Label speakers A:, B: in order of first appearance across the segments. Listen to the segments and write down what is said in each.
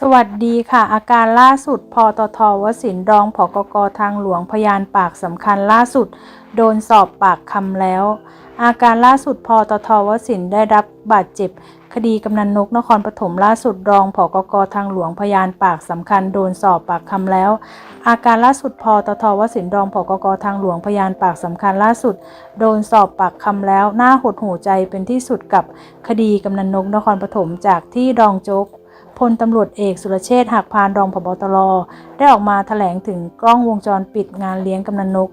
A: สวัสดีค่ะ อาการล่าสุดพอตทวสินรองผกกทางหลวงพยานปากสำคัญล่าสุด โดนสอบปากคำแล้ว อาการล่าสุดพอตทวสินได้รับบาดเจ็บ คดีกำนันนกนครปฐมล่าสุดรองผกกทางหลวงพยานปากสำคัญโดนสอบปากคำแล้ว อาการล่าสุดพอตทวสินรองผกกทางหลวงพยานปากสำคัญล่าสุด โดนสอบปากคำแล้วน่าหดหูใจเป็นที่สุดกับคดีกำนันนกนครปฐมจากที่รองโจ๊ก พลตำรวจเอกสุรเชษฐ์หักพานรองผบตรได้ออกมาแถลงถึงกล้องวงจรปิดงานเลี้ยงกำนันนก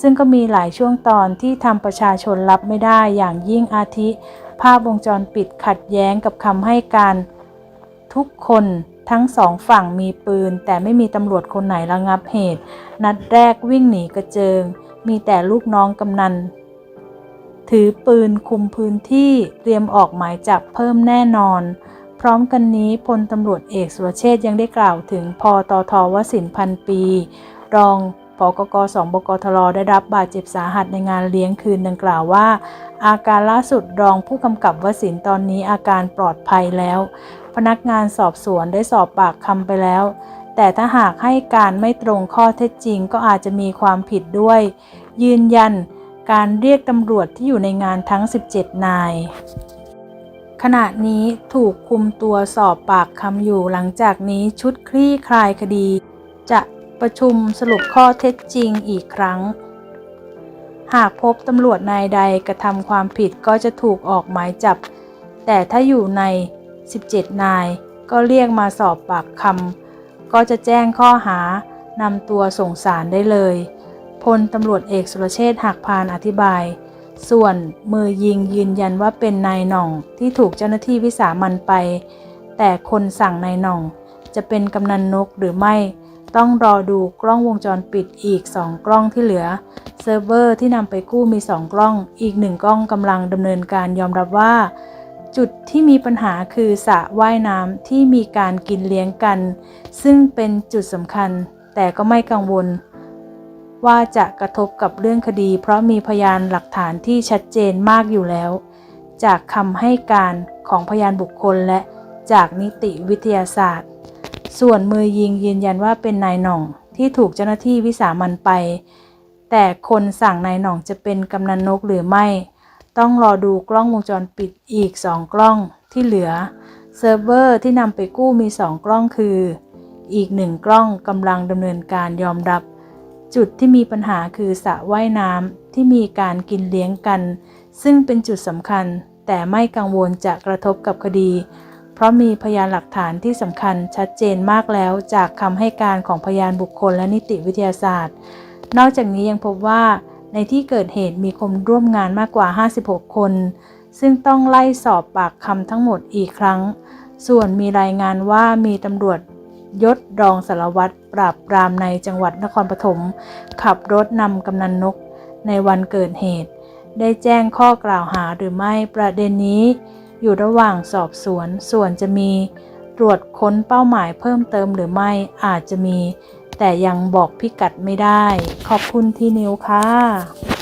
A: ซึ่งก็มีหลายช่วงตอนที่ทำประชาชนรับไม่ได้อย่างยิ่งอาทิ ภาพวงจรปิดขัดแย้งกับคำให้การ ทุกคนทั้งสองฝั่งมีปืน แต่ไม่มีตำรวจคนไหนระงับเหตุ นัดแรกวิ่งหนีกระเจิง มีแต่ลูกน้องกำนันถือปืนคุมพื้นที่เตรียมออกหมายจับเพิ่มแน่นอน ร้อมกันนี้พลตำรวจเอกสุรเชษฐ์ยังได้กล่าวถึงพอตอทวสินพันปี รองปกกสองบกทรได้รับบาดเจ็บสาหัสในงานเลี้ยงคืนดังกล่าวว่า อาการล่าสุดรองผู้กำกับวสินตอนนี้อาการปลอดภัยแล้ว พนักงานสอบสวนได้สอบปากคำไปแล้ว แต่ถ้าหากให้การไม่ตรงข้อเท็จจริงก็อาจจะมีความผิดด้วย ยืนยันการเรียกตำรวจที่อยู่ในงานทั้ง 17 นาย ขณะนี้ถูกคุมตัวสอบปากคำอยู่หลังจากนี้ชุดคลี่คลายคดี จะประชุมสรุปข้อเท็จจริงอีกครั้ง หากพบตำรวจนายใดกระทำความผิดก็จะถูกออกหมายจับ แต่ถ้าอยู่ใน 17 นาย ก็เรียกมาสอบปากคำก็จะแจ้งข้อหานำตัวส่งสารได้เลยพลตำรวจเอกสุรเชษฐ์หักพานอธิบาย ส่วนมือยิงยืนยันว่าเป็นนายหน่องที่ถูกเจ้าหน้าที่วิสามันไป แต่คนสั่งนายหน่อง จะเป็นกำนันนกหรือไม่ ต้องรอดูกล้องวงจรปิดอีก 2 กล้องที่เหลือ เซิร์ฟเวอร์ที่นำไปกู้มี 2 กล้อง อีก1กล้องกำลังดำเนินการยอมรับว่า จุดที่มีปัญหาคือสระว่ายน้ำที่มีการกินเลี้ยงกัน ซึ่งเป็นจุดสำคัญ แต่ก็ไม่กังวล ว่าจะกระทบกับเรื่องคดี เพราะมีพยานหลักฐานที่ชัดเจนมากอยู่แล้ว จากคำให้การของพยานบุคคลและจากนิติวิทยาศาสตร์ ส่วนมือยิงยืนยันว่าเป็นนายหน่องที่ถูกเจ้าหน้าที่วิสามันไป แต่คนสั่งนายหน่องจะเป็นกำนันนกหรือไม่ ต้องรอดูกล้องวงจรปิดอีก 2 กล้องที่เหลือ เซิร์ฟเวอร์ที่นำไปกู้มี 2 กล้องคือ อีก1กล้องกำลังดำเนินการยอมรับ จุดที่มีปัญหาคือสระว่ายน้ำที่มีการกินเลี้ยงกัน ซึ่งเป็นจุดสำคัญแต่ไม่กังวลจะกระทบกับคดี เพราะมีพยานหลักฐานที่สำคัญชัดเจนมากแล้วจากคำให้การของพยานบุคคลและนิติวิทยาศาสตร์ นอกจากนี้ยังพบว่าในที่เกิดเหตุมีคนร่วมงานมากกว่า 56 คน ซึ่งต้องไล่สอบปากคำทั้งหมดอีกครั้ง ส่วนมีรายงานว่ามีตำรวจ ยศรองสารวัตรปราบปรามในจังหวัดนครปฐมขับรถนำกำนันนกในวันเกิดเหตุ ได้แจ้งข้อกล่าวหาหรือไม่ประเด็นนี้ อยู่ระหว่างสอบสวน ส่วนจะมีตรวจค้นเป้าหมายเพิ่มเติมหรือไม่อาจจะมี แต่ยังบอกพิกัดไม่ได้ ขอบคุณที่นิวค่ะ